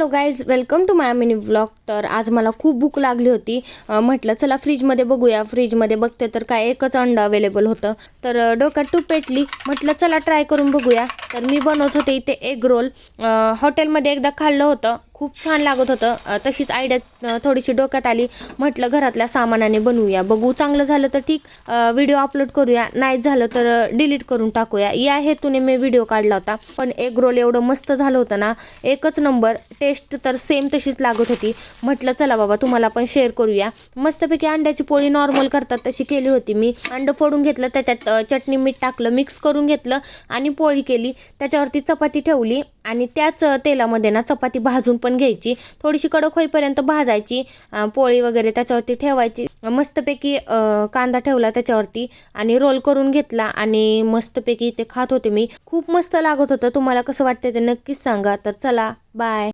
Hello guys welcome to my mini vlog. तर आज मला खूप भूक लागली होती. म्हटलं चला फ्रीजमध्ये बघूया. फ्रीजमध्ये बघते तर काय एकच अंडं अवेलेबल होतं. तर डोक्यात तूप पेटली. म्हटलं चला ट्राय करून बघूया. तर मी बनवत होते इथे एग रोल हॉटेलमध्ये एकदा खाल्लं होतं. खूप छान लागत होतं. तशीच आयडिया थोडीशी डोक्यात आली. म्हटलं घरातल्या सामानाने बनवूया. बघू चांगलं झालं तर ठीक. व्हिडिओ अपलोड करूया. नाही झालं तर डिलीट करून टाकूया. या हेतूने मी व्हिडिओ काढला होता. पण एग रोल एवढं मस्त झालं होतं ना. एकच नंबर टेस्ट तर सेम तशीच लागत होती. म्हटलं चला बाबा तुम्हाला पण शेअर करूया. मस्तपैकी अंड्याची पोळी नॉर्मल करतात तशी केली होती मी. अंड फोडून घेतलं त्याच्यात चटणी मीठ टाकलं मिक्स करून घेतलं आणि पोळी केली. त्याच्यावरती चपाती ठेवली आणि त्याच तेलामध्ये ना चपाती भाजून पण घ्यायची. थोडीशी कडक होईपर्यंत भाजायची पोळी वगैरे त्याच्यावरती ठेवायची. मस्तपैकी कांदा ठेवला त्याच्यावरती आणि रोल करून घेतला आणि मस्तपैकी ते खात होते मी. खूप मस्त लागत होतं. तुम्हाला कसं वाटतं ते नक्कीच सांगा. तर चला बाय